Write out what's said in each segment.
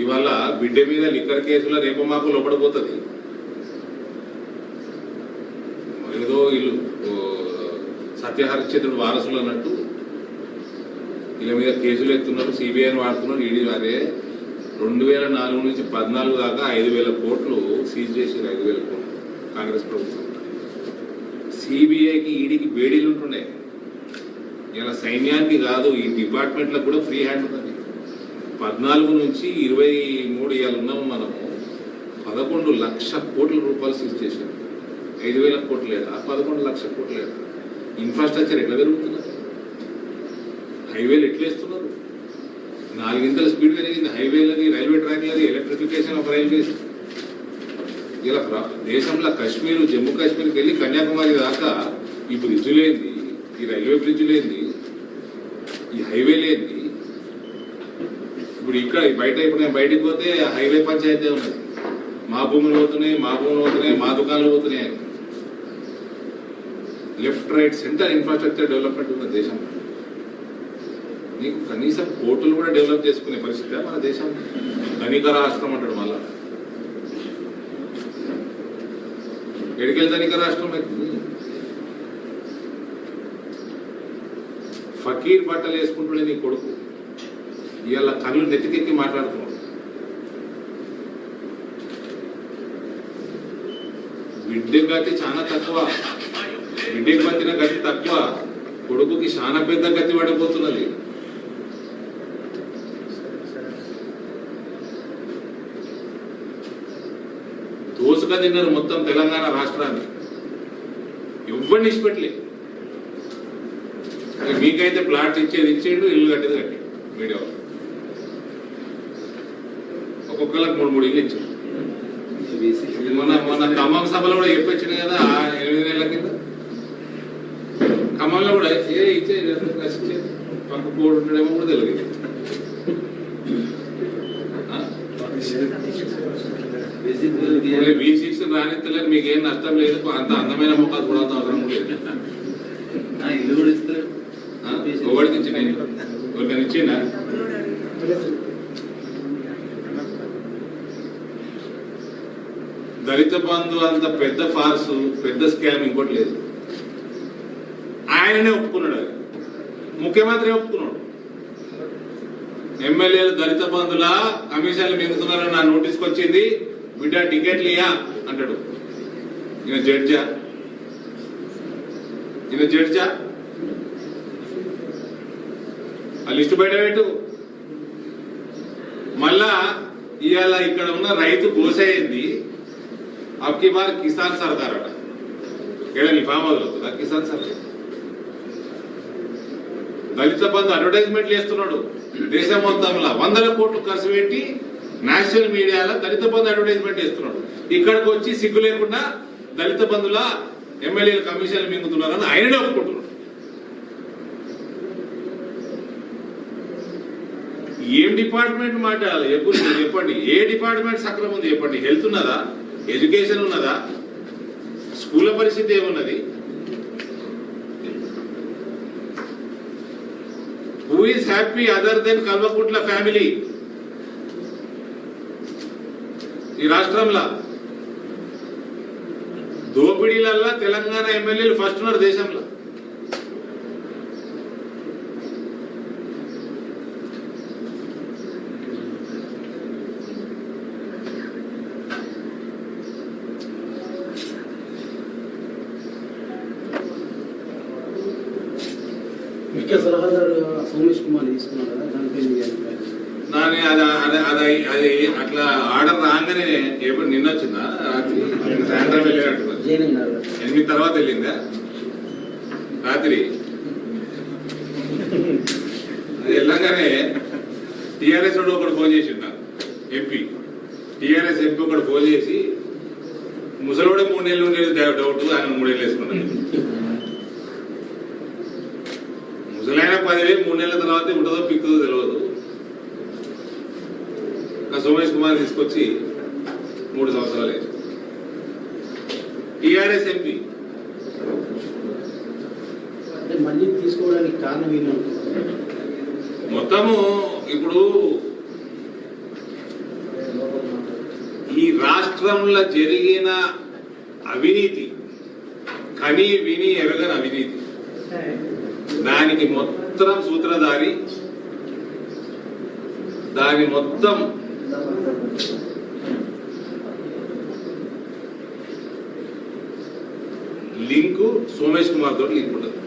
ఇవాళ బిడ్డ మీద లిక్కర్ కేసులో రేపు మాకు లోపడిపోతుంది. ఏదో వీళ్ళు సత్యహరిశ్చంద్రుడు వారసులు అన్నట్టు వీళ్ళ మీద కేసులు ఎత్తున్నారు సిబిఐని వాడుతున్నారు ఈడీ అదే రెండు వేల నాలుగు నుంచి పద్నాలుగు దాకా ఐదు వేల కోట్లు సీజ్ చేసారు ఐదు వేల కోట్లు కాంగ్రెస్ ప్రభుత్వం. సిబిఐకి ఈడీకి బేడీలు ఉంటుండే ఇలా సైన్యానికి కాదు ఈ డిపార్ట్మెంట్లకు కూడా ఫ్రీ హ్యాండ్ ఉన్నది పద్నాలుగు నుంచి ఇరవై మూడు ఏళ్ళు ఉన్నాము మనము. పదకొండు లక్ష కోట్ల రూపాయలు సీజ్ చేశారు ఐదు వేల కోట్లు లేదా పదకొండు లక్ష కోట్లు లేదా. ఇన్ఫ్రాస్ట్రక్చర్ ఎట్లా పెరుగుతున్నారు హైవేలు ఎట్లా వేస్తున్నారు? నాలుగింతల స్పీడ్ పెరిగింది. హైవేలది రైల్వే ట్రాక్లది ఎలక్ట్రిఫికేషన్ ఆఫ్ రైల్వేస్ ఇలా ప్ర- దేశంలో కాశ్మీర్ జమ్మూ కాశ్మీర్కి వెళ్ళి కన్యాకుమారి దాకా ఈ బ్రిడ్జ్ బ్రిడ్జులేంది ఈ రైల్వే బ్రిడ్జ్ బ్రిడ్జులేంది ఈ హైవే లేంది ఇప్పుడు ఇక్కడ బయట ఇప్పుడు నేను బయటకు పోతే హైవే పంచాయతీ ఉన్నది. మా భూములు పోతున్నాయి మా భూములు పోతున్నాయి మా దుకాణాలు పోతున్నాయి. అని left right centre infrastructure development ఉన్న దేశం. నీకు కనీసం పోర్టులు కూడా డెవలప్ చేసుకునే పరిస్థితి మన దేశం. ధనిక రాష్ట్రం అంటాడు మళ్ళా. ఎడికల్ ధనిక రాష్ట్రం అవుతుంది ఫకీర్ బట్టలు వేసుకుంటుండే నీ కొడుకు. ఇవాళ కళ్ళు నెత్తికెక్కి మాట్లాడుతున్నాం. బిడ్డ గతి చాలా తక్కువ. బిడ్డకి పట్టిన గతి తక్కువ. కొడుకుకి చాలా పెద్ద గతి పడిపోతున్నది. దోసుక తిన్నారు మొత్తం తెలంగాణ రాష్ట్రాన్ని. ఇవ్వండి ఇచ్చిపెట్టలే. మీకైతే ప్లాట్ ఇచ్చేది ఇచ్చేడు ఇల్లు కట్టేది కట్టి మీడియా వాళ్ళు. ఒక్కొక్కరికి మూడు మూడు ఇల్లు ఇచ్చారు ఇది మొన్న మొన్న ఖమ్మం సభలో కూడా చెప్పొచ్చింది కదా ఆ ఎనిమిది నెలల కింద ఖమ్మంలో కూడా ఏ ఇచ్చే ఇచ్చే పక్క కోడు ఉండడేమో కూడా తెలియదు వి సిక్స్ రానిస్తలేదు మీకు ఏం నష్టం లేదు అంత అందమైన మొక్కలు కూడా అవసరం లేదు ఇల్లు కూడా ఇస్తారు ఆ? ఎవరికి ఇచ్చిన ఎవరికైనా ఇచ్చిందా దళిత బంధు అంత పెద్ద ఫార్స్ పెద్ద స్కామ్ ఇంకోటి లేదు. ఆయననే ఒప్పుకున్నాడు అది. ముఖ్యమంత్రి ఒప్పుకున్నాడు. ఎమ్మెల్యేలు దళిత బంధుల కమిషన్లు మింగుతున్నారని నా నోటీస్కి వచ్చింది. బిడ్డ టికెట్లు ఇయ్యా అంటాడు. ఈయన జడ్జా? ఈయన జడ్జా? ఆ లిస్టు బయట పెట్టు. మళ్ళా ఇవాళ ఇక్కడ ఉన్న రైతు గోసైంది అబ్కి బార్ కిసాన్ సర్కార్ అట ఇక్కడ నీ ఫామ్ వదులుతుందా కిసాన్ సర్కార్ దళిత బంధు అడ్వర్టైజ్మెంట్లు వేస్తున్నాడు దేశం మొత్తంలో వందల కోట్లు ఖర్చు పెట్టి నేషనల్ మీడియాలో దళిత బంధు అడ్వర్టైజ్మెంట్ చేస్తున్నాడు ఇక్కడికి వచ్చి సిగ్గు లేకుండా దళిత బంధుల ఎమ్మెల్యేల కమిషన్లు మింగుతున్నారని ఆయననే ఒప్పుకుంటున్నాడు ఏం డిపార్ట్మెంట్ మాట్లాడాలి? ఎప్పుడు చెప్పండి? ఏ డిపార్ట్మెంట్ సక్రమం ఉంది చెప్పండి? హెల్త్ ఉన్నదా? ఎడ్యుకేషన్ ఉన్నదా? స్కూళ్ళ పరిస్థితి ఏమున్నది? Who is happy other than Kalvakuntla family ఈ రాష్ట్రంలో దోపిడీలల్లా తెలంగాణ ఎమ్మెల్యేలు ఫస్ట్ ఉన్నారు దేశంలో ముఖ్య సలహాదారు సోమేష్ కుమార్ తీసుకున్నారు కదా దానిపై మీ అభిప్రాయం కానీ అది అది అది అది అట్లా ఆర్డర్ రాగానే ఎప్పుడు నిన్న వచ్చిందా? రాత్రి. సాయంత్రం వెళ్ళినట్టు ఎనిమిది తర్వాత వెళ్ళిందా? రాత్రి. అది వెళ్ళగానే టిఆర్ఎస్ వాడు ఒకడు ఫోన్ చేసిండ ఎంపీ. టిఆర్ఎస్ ఎంపీ ఒకడు ఫోన్ చేసి ముసలోడే మూడు ఉండేది డౌట్ ఆయన మూడేళ్ళు వేసుకున్నాను ముసలైన పదివేలు మూడు నెలల తర్వాత ఉంటుందో పిక్కుదో తెలియదు సోమేష్ కుమార్ తీసుకొచ్చి మూడు సంవత్సరాలు. TRS MP. అంటే మళ్ళీ తీసుకోవడానికి కారణం మొత్తము ఇప్పుడు రాష్ట్రంలో జరిగిన అవినీతి కని విని ఎరగని అవినీతి. దానికి మొత్తం సూత్రధారి దాని మొత్తం లింకు సోమేష్ కుమార్ తోటి లింక్ ఉండదు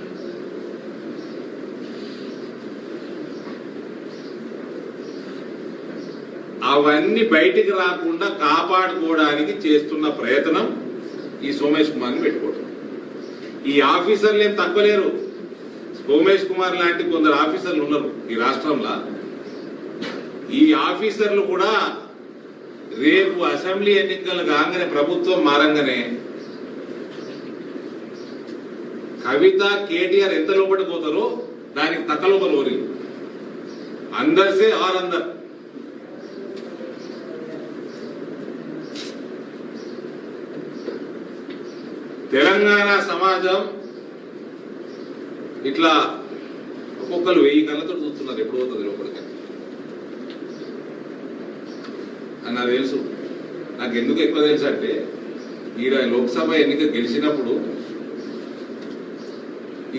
అవన్నీ బయటికి రాకుండా కాపాడుకోవడానికి చేస్తున్న ప్రయత్నం ఈ సోమేష్ కుమార్ని పెట్టుకోవడం ఈ ఆఫీసర్లు ఏం తక్కువ లేరు. సోమేష్ కుమార్ లాంటి కొందరు ఆఫీసర్లు ఉన్నారు ఈ రాష్ట్రంలో. ఈ ఆఫీసర్లు కూడా రేపు అసెంబ్లీ ఎన్నికలు కాగానే ప్రభుత్వం మారంగానే కవిత కేటీఆర్ ఎంత లోపలికి పోతారో దానికి తక్క లోపల ఓరి. అందరిసే ఆర్ అందర్ తెలంగాణ సమాజం ఇట్లా ఒక్కొక్కరు వెయ్యి కళ్ళతో చూస్తున్నారు ఎప్పుడు పోతుంది లోపలికి? అని నాకు తెలుసు. నాకు ఎందుకు ఎక్కువ తెలుసు అంటే ఈడ లోక్సభ ఎన్నిక గెలిచినప్పుడు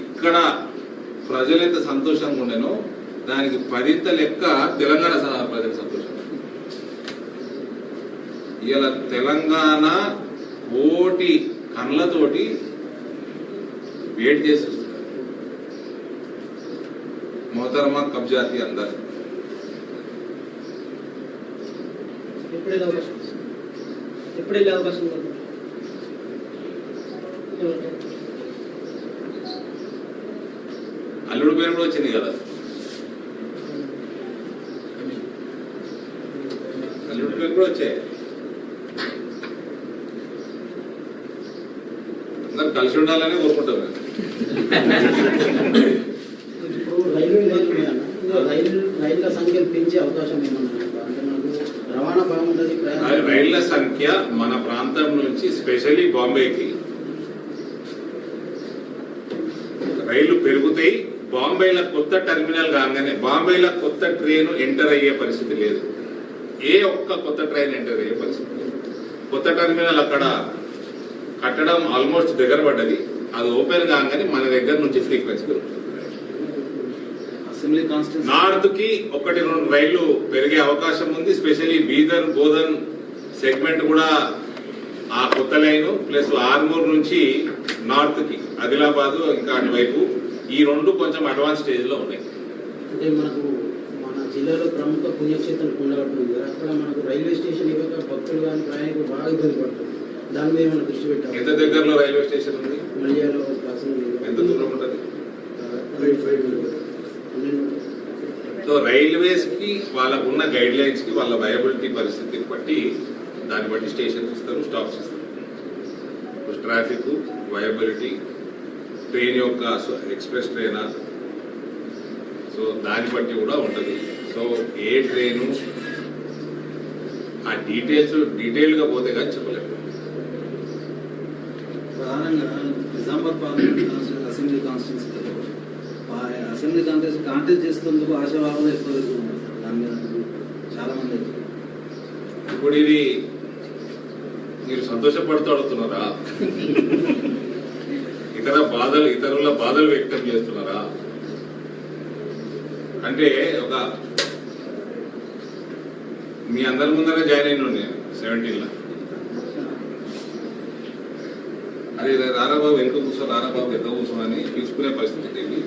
ఇక్కడ ప్రజలు ఎంత సంతోషంగా ఉండేనో దానికి పదింత లెక్క తెలంగాణ సహా ప్రజల సంతోషం. ఇలా తెలంగాణ కోటి కళ్ళతోటి వేట్ చేసి చూస్తున్నారు మొహతరమా కబ్జాతి అందరు. ఎప్పుడు వెళ్ళే అవకాశం ఎప్పుడు వెళ్ళే అవకాశం ఉంది? అల్లుడు పేరు కూడా వచ్చింది కదా. అల్లుడు పేరు కూడా వచ్చాయి. అందరు కలిసి ఉండాలని కోరుకుంటాం మేము. ఇప్పుడు రైల్వే రైలు మీద ఇంకా రైలు రైళ్ళ సంఖ్యను పెంచే అవకాశం ఏమన్నా ఉందా? అంటే మనకు రవాణా బాగుంటుంది ఆ ప్రయాణం రైళ్ళ సంఖ్య మన ప్రాంతం నుంచి స్పెషల్లీ బాంబేకి రైళ్ళు పెరుగుతాయి. బాంబేలో కొత్త టెర్మినల్ కాగానే బాంబేలో కొత్త ట్రైన్ ఎంటర్ అయ్యే పరిస్థితి లేదు. ఏ ఒక్క కొత్త ట్రైన్ ఎంటర్ అయ్యే పరిస్థితి లేదు. కొత్త టెర్మినల్ అక్కడ కట్టడం ఆల్మోస్ట్ దగ్గర పడ్డది. అది ఓపెన్ కాగానే మన దగ్గర నుంచి ఫ్రీక్వెన్సీ నార్త్కి ఒకటి రెండు రైళ్ళు పెరిగే అవకాశం ఉంది. స్పెషల్లీ బీదర్ బోధన్ సెగ్మెంట్ కూడా ఆ కొత్త లైన్ ప్లస్ ఆర్మూర్ నుంచి నార్త్కి ఆదిలాబాద్ ఇంకా అటువైపు ఈ రెండు కొంచెం అడ్వాన్స్ స్టేజ్లో ఉన్నాయి. అంటే మనకు మన జిల్లాలో ప్రముఖ పుణ్యక్షేత్రం కదా అక్కడ మనకు రైల్వే స్టేషన్ ఇవ్వక భక్తులు కానీ ప్రయాణికులు బాగా ఇబ్బంది పడుతుంది దాని మీద మనం దృష్టి ఎంత పెట్టాలి దగ్గరలో రైల్వే స్టేషన్ ఉంది? మల్యాలో ఎంత దూరం ఉంటుంది? సో రైల్వేస్కి వాళ్ళకు ఉన్న గైడ్ లైన్స్కి వాళ్ళ వయబిలిటీ పరిస్థితిని బట్టి దాన్ని బట్టి స్టేషన్ ఇస్తారు స్టాప్స్ ఇస్తారు. ట్రాఫిక్ వయబిలిటీ ట్రైన్ యొక్క ఎక్స్ప్రెస్ ట్రైనా సో దాన్ని బట్టి కూడా ఉంటుంది. సో ఏ ట్రైను ఆ డీటెయిల్స్ డీటెయిల్గా పోతే కానీ చెప్పలేము. ప్రధానంగా నిజామాబాద్ పార్లమెంట్ కాన్స్టిట్యూన్సీ అసెంబ్లీ కాన్స్టిట్యూన్సీలో అసెంబ్లీ కాంటెస్ట్ కాంటెస్ట్ చేస్తున్నందుకు ఆశాభావం ఎక్కువ ఉన్నారు దాని మీద చాలా మంది. ఇప్పుడు ఇది మీరు సంతోషపడుతూ అడుగుతున్నారా? ఇతర బాధలు ఇతరుల బాధలు వ్యక్తం చేస్తున్నారా? అంటే ఒక మీ అందరి ముందర జాయిన్ అయిన నేను సెవెంటీన్లో. అరే రారాబాబు వెనుక కూర్చో రారాబాబు ఎక్క కూర్చో అని తీసుకునే పరిస్థితి ఇది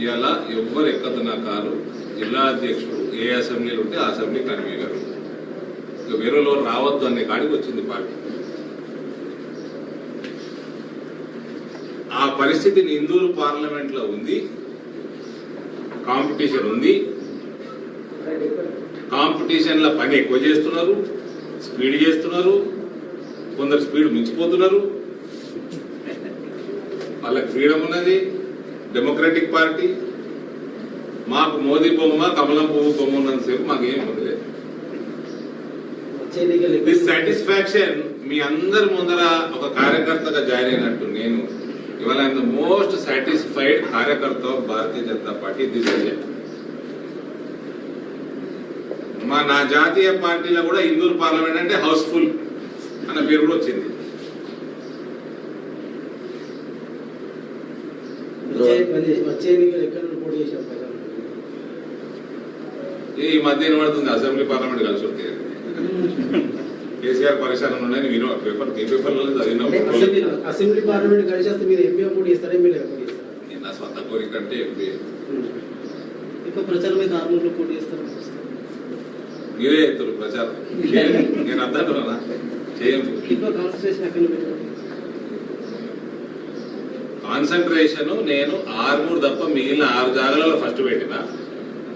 ఇవాళ ఎవ్వరు ఎక్కదు నా కారు జిల్లా అధ్యక్షుడు ఏ అసెంబ్లీలు ఉంటే ఆ అసెంబ్లీ కన్వీనర్. ఇక వేరే వాళ్ళు రావద్దు అనే కాడికి వచ్చింది పార్టీ. ఆ పరిస్థితి ఇందూరు పార్లమెంట్లో ఉంది. కాంపిటీషన్ ఉంది. కాంపిటీషన్లో పని ఎక్కువ చేస్తున్నారు. స్పీడ్ చేస్తున్నారు. కొందరు స్పీడ్ మించిపోతున్నారు. వాళ్ళకి ఫ్రీడమ్ ఉన్నది. డెమోక్రటిక్ పార్టీ మాకు మోదీ బొమ్మ కమలం పువ్వు బొమ్మ ఉన్నంతసేపు మాకు ఏం వదిలేదు మీ అందరి ముందర ఒక కార్యకర్తగా జాయిన్ అయినట్టు నేను ఇవాళ ఐఎమ్ ద మోస్ట్ సాటిస్ఫైడ్ కార్యకర్త of Bharatiya Janata Party this మా నా జాతీయ పార్టీలో కూడా ఇందూరు పార్లమెంట్ అంటే హౌస్ఫుల్ అన్న పేరు కూడా వచ్చింది? ఈ మధ్య వినబడుతుంది అసెంబ్లీ పార్లమెంట్ కలిసి వస్తే కేసీఆర్ పరిశాలన ఉన్నాయని వినో పేపర్ ఏ పేపర్లో అసెంబ్లీ పార్లమెంట్ మీరు ఎంపీ ఎమ్మెల్యే నేను నా సొంత కోరిక అంటే ఎంపీ. ఎక్కువ ప్రచారం అయితే ఆర్మూర్లో పోటీ చేస్తారు? మీరే ప్రచారం. నేను ఎక్కువ కాన్సన్ట్రేషన్ ఎక్కడ కాన్సన్ట్రేషన్ నేను ఆరుమూరు తప్ప మిగిలిన ఆరు జాగాలలో ఫస్ట్ పెట్టిన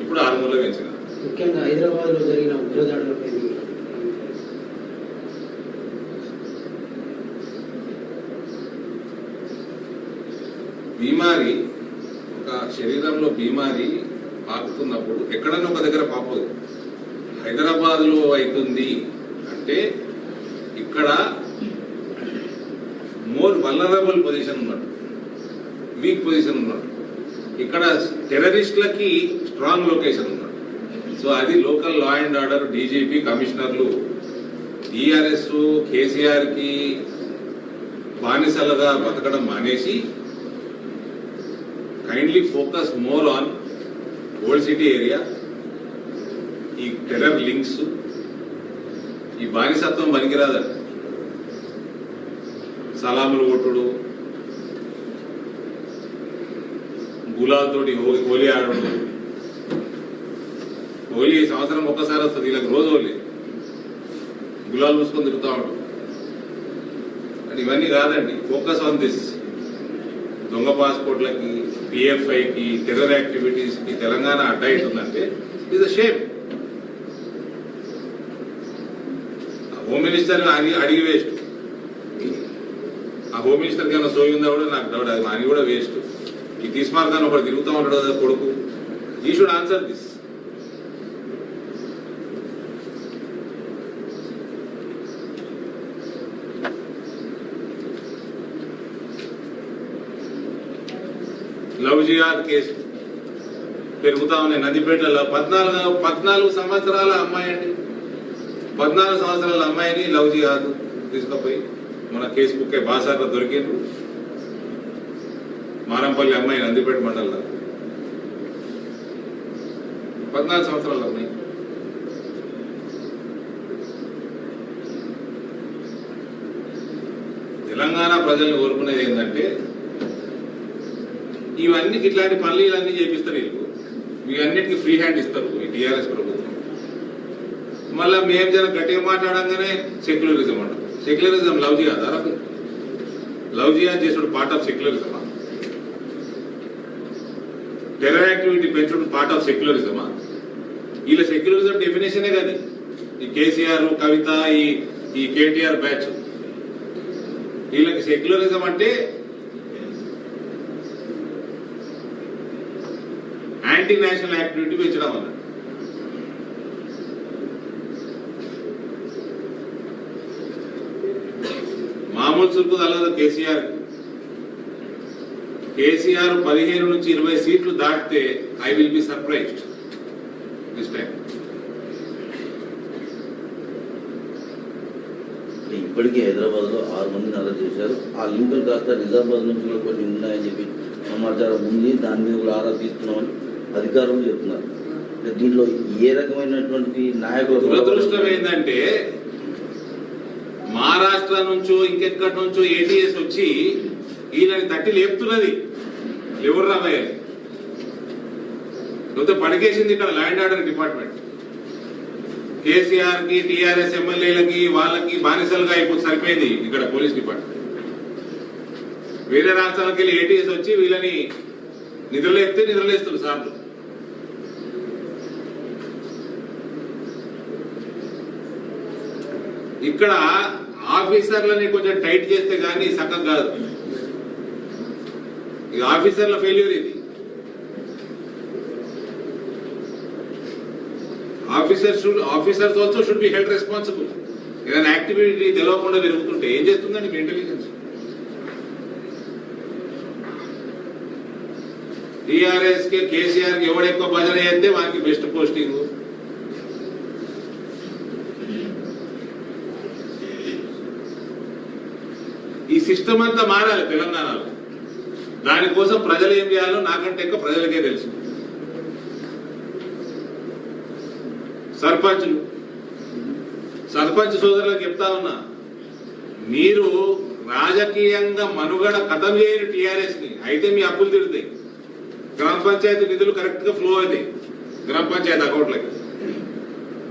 ఇప్పుడు ఆరుమూరులో పెంచిన. ముఖ్యంగా హైదరాబాద్లో జరిగిన ఉగ్రదాడులపై మీ- బీమారి ఒక శరీరంలో బీమారి పాకుతున్నప్పుడు ఎక్కడన్నా ఒక దగ్గర పాపదు హైదరాబాద్లో అవుతుంది అంటే ఇక్కడ మోర్ వలనరబుల్ పొజిషన్ ఉన్నాడు వీక్ పొజిషన్ ఉన్నాడు ఇక్కడ టెర్రరిస్టులకి స్ట్రాంగ్ లొకేషన్ ఉన్నాడు సో అది local law and order DGP కమిషనర్లు టీఆర్ఎస్ కేసీఆర్కి బానిసలుగా బతకడం మానేసి kindly focus more on old city area ఈ టెర్రర్ లింక్స్ ఈ బానిసత్వం పనికిరాదండి సలాములు కొట్టుడు గులాల్తోటి హోలీ హోలీ ఆడడం. హోలీ సంవత్సరం ఒక్కసారి వస్తుంది వీళ్ళకి రోజు హోలీ. గులాలు మూసుకొని తిరుగుతూ ఉంటాం అంటే ఇవన్నీ కాదండి ఫోకస్ ఆన్ దిస్ దొంగ పాస్పోర్ట్లకి పిఎఫ్ఐకి టెర్రర్ యాక్టివిటీస్కి తెలంగాణ అడ్డా అవుతుందంటే is a shame home minister అడిగి అడిగి వేస్ట్ ఆ హోమ్ మినిస్టర్ ఏమైనా సోయి ఉందా కూడా నాకు డౌట్ అది అని కూడా వేస్ట్ ఈ తీసుమార్గాన్ని ఒకటి తిరుగుతూ ఉంటాడు కదా కొడుకు. He should answer this love jihad case పెరుగుతా ఉన్నాయి. నందిపేటలో పద్నాలుగు పద్నాలుగు సంవత్సరాల అమ్మాయి అండి పద్నాలుగు సంవత్సరాల అమ్మాయిని లవ్ జిహాద్ తీసుకుపోయి మన కేసు బుక్ బాసార్లో దొరికింది మారంపల్లి అమ్మాయి నందిపేట మండలంలో. పద్నాలుగు సంవత్సరాల అమ్మాయి. తెలంగాణ ప్రజలను కోరుకునేది ఏంటంటే ఇవన్నీ ఇట్లాంటి పనులు ఇవన్నీ చేపిస్తారు వీళ్ళు. ఇవన్నిటికీ ఫ్రీ హ్యాండ్ ఇస్తారు ఈ టీఆర్ఎస్ ప్రభుత్వం. మళ్ళీ మేము జన గట్టిగా మాట్లాడంగానే సెక్యులరిజం అంట సెక్యులరిజం లవ్ జిహాద్ అరకు లవ్ అని చేసిన పార్ట్ ఆఫ్ సెక్యులరిజమా టెర్రర్ యాక్టివిటీ పెంచడం పార్ట్ ఆఫ్ సెక్యులరిజమా వీళ్ళ సెక్యులరిజం డెఫినేషనే కానీ ఈ కేసీఆర్ కవిత ఈ ఈ కేటీఆర్ బ్యాచ్ వీళ్ళకి సెక్యులరిజం అంటే యాంటీ నేషనల్ యాక్టివిటీ పెంచడం అన్నట్టు మామూలు చురుకు తగలదు కేసీఆర్. కేసీఆర్ పదిహేను నుంచి ఇరవై సీట్లు దాటితే I will be surprised. This time ఇప్పటికే హైదరాబాద్లో ఆరు మందిని అరెస్ట్ చేశారు. ఆ లింకులు కాస్త నిజామాబాద్ నుంచి కూడా కొన్ని ఉన్నాయని చెప్పి సమాచారం ఉంది. దాని మీద కూడా ఆరా తీస్తున్నామని అధికారులు చెప్తున్నారు. దీంట్లో దీనిలో ఏ రకమైనటువంటి నాయకుల దురదృష్టం ఏంటంటే మహారాష్ట్ర నుంచో ఇంకెక్కడి నుంచో ఏటీఎస్ వచ్చి వీళ్ళని తట్టి లేపుతున్నది. ఎవరు రాబోయాలి లేకపోతే పడికేసింది ఇక్కడ ల్యాండ్ ఆర్డర్ డిపార్ట్మెంట్. కేసీఆర్కి టీఆర్ఎస్ ఎమ్మెల్యేలకి వాళ్ళకి బానిసలుగా ఇప్పుడు సరిపోయింది ఇక్కడ పోలీస్ డిపార్ట్మెంట్. వేరే రాష్ట్రాలకు వెళ్ళి ఏటీఎస్ వచ్చి వీళ్ళని నిద్రలేస్తే నిద్రలేస్తారు సార్లు. ఇక్కడ ఆఫీసర్లని కొంచెం టైట్ చేస్తే గానీ సగం కాదు. ఇది ఆఫీసర్ల ఫెయిల్యూర్ ఇది. Officer should officers also should be held responsible ఏదైనా యాక్టివిటీ తెలియకుండా జరుగుతుంటే ఏం చేస్తుందండి మీ ఇంటెలిజెన్స్ టిఆర్ఎస్కి కేసీఆర్కి ఎవడు ఎక్కువ భజన చేస్తే వారికి బెస్ట్ పోస్టింగ్ ఈ సిస్టమ్ అంతా మారాలి తెలంగాణలో. దానికోసం ప్రజలు ఏం చేయాలో నాకంటే ఎక్కువ ప్రజలకే తెలుసు. సర్పంచ్లు. సర్పంచ్ సోదరులకు చెప్తా ఉన్నా మీరు రాజకీయంగా మనుగడ కథం చేయని టీఆర్ఎస్ని. అయితే మీ అప్పులు తిరుగుతాయి గ్రామ పంచాయతీ నిధులు కరెక్ట్గా ఫ్లో అవుతాయి. గ్రామ పంచాయతీ అకౌంట్లకి.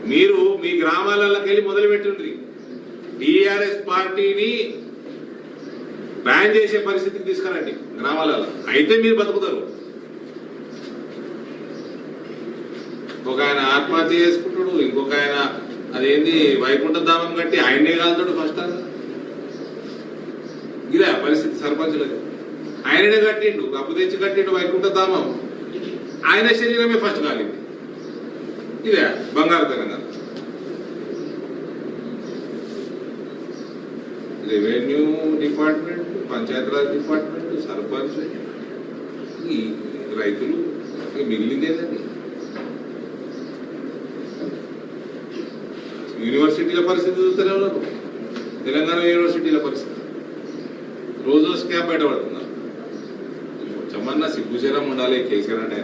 మీరు మీ గ్రామాలలోకి వెళ్ళి మొదలు టీఆర్ఎస్ పార్టీని బ్యాన్ చేసే పరిస్థితికి తీసుకురండి. గ్రామాలలో. అయితే మీరు బతుకుతారు. ఒక ఆయన ఆత్మహత్య చేసుకుంటాడు. ఇంకొక ఆయన అదేంది వైకుంఠ ధామం కట్టి ఆయనే కాలుతాడు ఫస్ట్ ఆయన ఇదే పరిస్థితి సర్పంచులది. ఆయననే కట్టిండు అప్పు తెచ్చి కట్టిండు వైకుంఠ ధామం. ఆయన శరీరమే ఫస్ట్ కాలింది. ఇదే బంగారు Telangana. Revenue department Panchayati Raj department sarpanch ఈ రైతులు మిగిలిందేదండి యూనివర్సిటీల పరిస్థితి చూస్తూనే ఉన్నారు. తెలంగాణ యూనివర్సిటీల పరిస్థితి. రోజు స్కామ్ బయటపడుతున్నారు. కొంచెమన్నా సిగ్గుచరం ఉండాలి కేసీఆర్ అంటే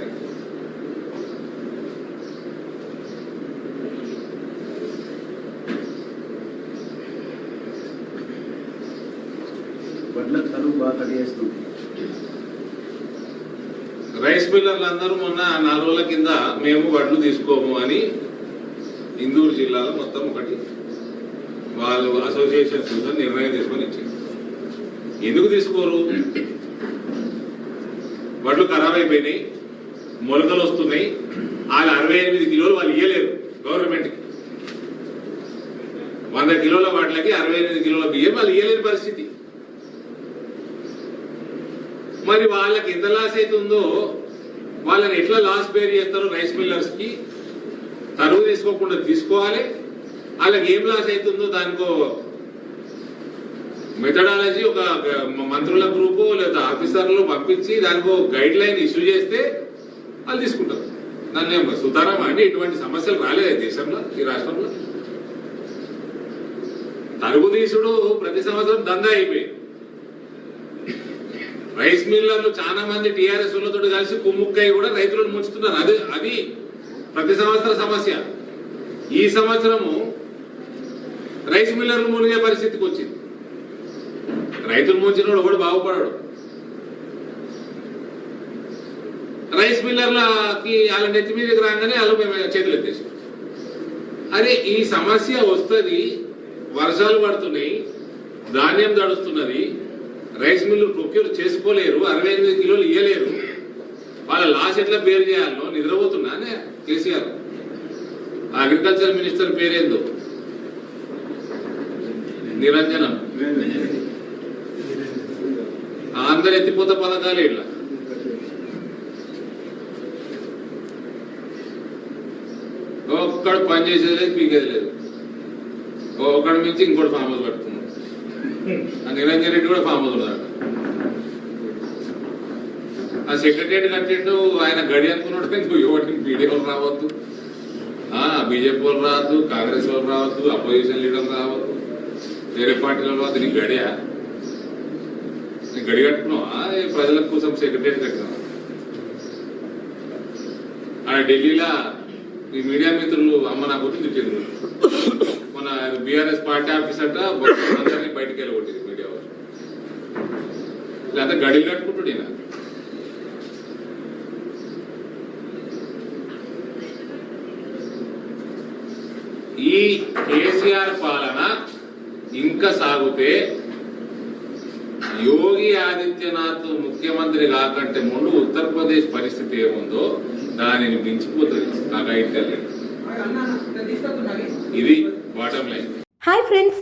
ఆయనకి. రైస్ మిల్లర్లు అందరూ మొన్న నాలుగు రోజుల కింద మేము వడ్లు తీసుకోము అని ఇందూరు జిల్లాలో మొత్తం ఒకటి వాళ్ళు అసోసియేషన్ చూసిన నిర్ణయం తీసుకొని ఇచ్చారు. ఎందుకు తీసుకోరు? వడ్లు ఖరాబ్ అయిపోయినాయి మొలకలు వస్తున్నాయి వాళ్ళు అరవై ఎనిమిది కిలోలు వాళ్ళు ఇయ్యలేరు గవర్నమెంట్కి వంద కిలోల వాటికి అరవై ఎనిమిది కిలోల బియ్యం వాళ్ళు ఇయ్యలేని పరిస్థితి. మరి వాళ్ళకి ఎంత లాస్ అవుతుందో వాళ్ళని ఎట్లా లాస్ బేర్ చేస్తారో రైస్ మిల్లర్స్కి తరువు తీసుకోకుండా తీసుకోవాలి. వాళ్ళకి ఏం లాస్ అవుతుందో దానికో మెథడాలజీ ఒక మంత్రుల గ్రూపు లేదా ఆఫీసర్లు పంపించి దానికో గైడ్ లైన్ ఇష్యూ చేస్తే వాళ్ళు తీసుకుంటారు. దాన్ని ఏం సుతారామా అండి ఇటువంటి సమస్యలు రాలేదు దేశంలో ఈ రాష్ట్రంలో. తరుగుదీసుడు ప్రతి సంవత్సరం దందా అయిపోయింది. రైస్ మిల్లర్లు చాలా మంది టీఆర్ఎస్ వాళ్ళతో కలిసి కుమ్ముక్కై కూడా రైతులను ముంచుతున్నారు. అది అది ప్రతి సంవత్సర సమస్య. ఈ సంవత్సరము రైస్ మిల్లర్లు మునిగే పరిస్థితికి వచ్చింది. రైతులు ముంచినోడు ఒకడు బాగుపడాడు. రైస్ మిల్లర్లకి వాళ్ళ నెత్తి మీదకి రాగానే వాళ్ళు మేము చేతులు ఎత్తేసాం. అరే ఈ సమస్య వస్తుంది వర్షాలు పడుతున్నాయి ధాన్యం దడుస్తున్నది రైస్ మిల్లు ప్రొక్యూర్ చేసుకోలేరు అరవై ఎనిమిది కిలోలు ఇయ్యలేరు. వాళ్ళ లాస్ ఎట్లా పేరు చేయాలో నిద్రపోతున్నా కేసీఆర్. అగ్రికల్చర్ మినిస్టర్ పేరేందో? నిరంజనం. అందరు ఎత్తిపోత పథకాలు ఇట్లా. ఒక్కడు పని చేసేది లేదు పీకేది లేదు. ఒకటి మించి ఇంకోటి ఫామ్ హౌస్ ఆ నిరంజన్ రెడ్డి కూడా ఫామ్ హౌస్ ఆ సెక్రటరీ కట్టిండు ఆయన గడి అనుకున్నాడు నువ్వు ఎవరికి పీడీఓలు రావద్దు. ఆ బీజేపీ వాళ్ళు రావద్దు కాంగ్రెస్ వాళ్ళు రావద్దు అపోజిషన్ లీడర్ రావద్దు. వేరే పార్టీల రావద్దు నీ గడియా? నీ గడి కట్టుకున్నావా? ప్రజల కోసం సెక్రటరీ కట్టినావా? ఆ ఢిల్లీలో ఈ మీడియా మిత్రులు అమ్మ నా గుర్తు తిట్టిండ్రు. మన బీఆర్ఎస్ పార్టీ ఆఫీస్ అంట బయటికి వెళ్ళగొట్టింది మీడియా వాళ్ళు. లేదా గడిలు కట్టుకుంటాడు ఈయన. ఈ కేసీఆర్ పాలన ఇంకా సాగుతే యోగి ఆదిత్యనాథ్ ముఖ్యమంత్రి కాకంటే ముందు ఉత్తరప్రదేశ్ పరిస్థితి ఏముందో దానిని మించిపోతుంది. నాకు అయితే ఇది బాటం లైన్ హాయ్ ఫ్రెండ్స్